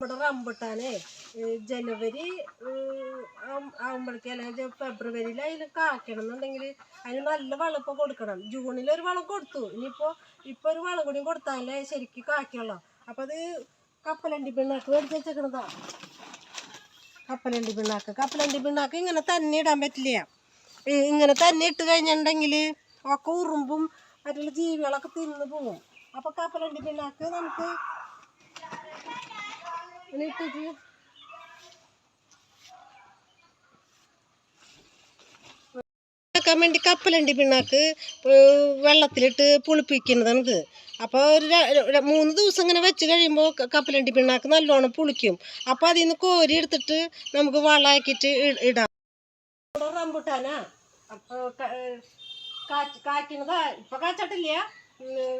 നമ്മുടെ റംബുട്ടാനെ ജനുവരി ആകുമ്പോഴേക്കും അല്ലെങ്കിൽ ഫെബ്രുവരിയിൽ അതിന് കാക്കണം എന്നുണ്ടെങ്കിൽ അതിന് നല്ല വളം ഇപ്പോൾ കൊടുക്കണം. ജൂണിൽ ഒരു വളം കൊടുത്തു. ഇനിയിപ്പോൾ ഇപ്പോൾ ഒരു വളം കൂടി കൊടുത്താലേ ശരിക്കും കാക്കുള്ളൂ അപ്പോൾ അത് കപ്പലണ്ടി പിണ്ണാക്ക് മേടിച്ച് വെച്ചേക്കണതാ. കപ്പലണ്ടി പിണ്ണാക്ക്. കപ്പലണ്ടി പിണ്ണാക്ക് ഇങ്ങനെ തന്നെ ഇടാൻ പറ്റില്ല. ഇങ്ങനെ തന്നെ ഇട്ട് കഴിഞ്ഞിട്ടുണ്ടെങ്കിൽ ഒക്കെ ഉറുമ്പും മറ്റുള്ള ജീവികളൊക്കെ തിന്നു പോകും. അപ്പോൾ കപ്പലണ്ടി പിണ്ണാക്ക് നമുക്ക് ഇട്ടിട്ട് ആക്കാൻ വേണ്ടി കപ്പലണ്ടി പിണ്ണാക്ക് വെള്ളത്തിലിട്ട് പുളിപ്പിക്കുന്നതാണിത്. അപ്പോൾ ഒരു മൂന്ന് ദിവസം ഇങ്ങനെ വെച്ച് കഴിയുമ്പോൾ ക- കപ്പലണ്ടി പിണ്ണാക്ക് നല്ലോണം പുളിക്കും. അപ്പോൾ അതിൽ നിന്ന് കോരി എടുത്തിട്ട് നമുക്ക് വളമാക്കിയിട്ട് ഇടാം. റംബുട്ടാനാ? അപ്പോൾ കായ്ക്കുന്നതാ? ഇപ്പോൾ കാച്ചിട്ടില്ല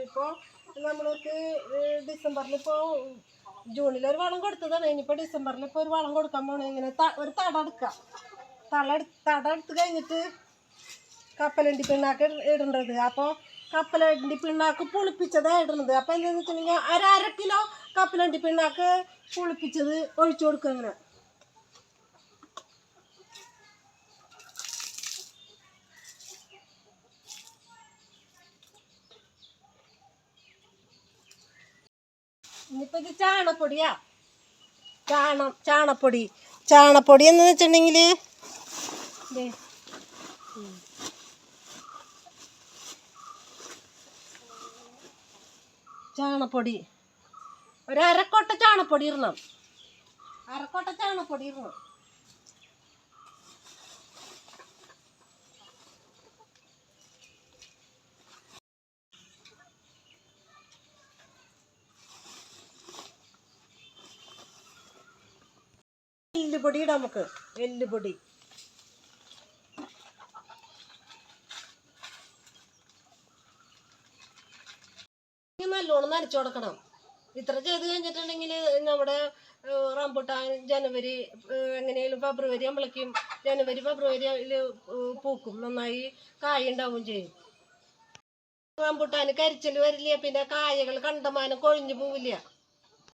ഇപ്പോൾ നമ്മൾക്ക് ഡിസംബറിൽ ഇപ്പോൾ ജൂണിൽ ഒരു വളം കൊടുത്തതാണ്. ഇനിയിപ്പോൾ ഡിസംബറിൽ ഇപ്പോൾ ഒരു വളം കൊടുക്കാൻ പോകണം ഇങ്ങനെ ഒരു തട എടുക്കുക തള തട എടുത്ത് കഴിഞ്ഞിട്ട് കപ്പലണ്ടി പിണ്ണാക്ക് ഇട- ഇടേണ്ടത്. അപ്പോൾ കപ്പലണ്ടി പിണ്ണാക്ക് പുളിപ്പിച്ചതാണ് ഇടുന്നത് അപ്പോൾ എന്താണെന്ന് വെച്ചിട്ടുണ്ടെങ്കിൽ ഒരു അര കിലോ കപ്പലണ്ടി പിണ്ണാക്ക് പുളിപ്പിച്ചത് ഒഴിച്ചു കൊടുക്കുക അങ്ങനെ ഇനിയിപ്പോൾ ഇത് ചാണപ്പൊടിയാ. ചാണം ചാണപ്പൊടി. ചാണപ്പൊടി എന്ന് വെച്ചിട്ടുണ്ടെങ്കിൽ ചാണപ്പൊടി. ഒരു അരക്കോട്ട ചാണപ്പൊടി ഇടണം. അരക്കോട്ട ചാണപ്പൊടി ഇടണം. എല്ലുപൊടി ഇടാം നമുക്ക്. എല്ലുപൊടി. നല്ലോണം നനച്ചു കൊടുക്കണം. ഇത്ര ചെയ്ത് കഴിഞ്ഞിട്ടുണ്ടെങ്കിൽ നമ്മുടെ റംബുട്ടാൻ ജനുവരി എങ്ങനെയാലും ഫെബ്രുവരി ആകുമ്പോഴേക്കും ജനുവരി ഫെബ്രുവരിയിൽ പൂക്കും. നന്നായി കായ ഉണ്ടാവും ചെയ്യും. റംബുട്ടാൻ കരിച്ചിൽ വരില്ല പിന്നെ കായകൾ കണ്ടമാനം കൊഴിഞ്ഞു പോവില്ല.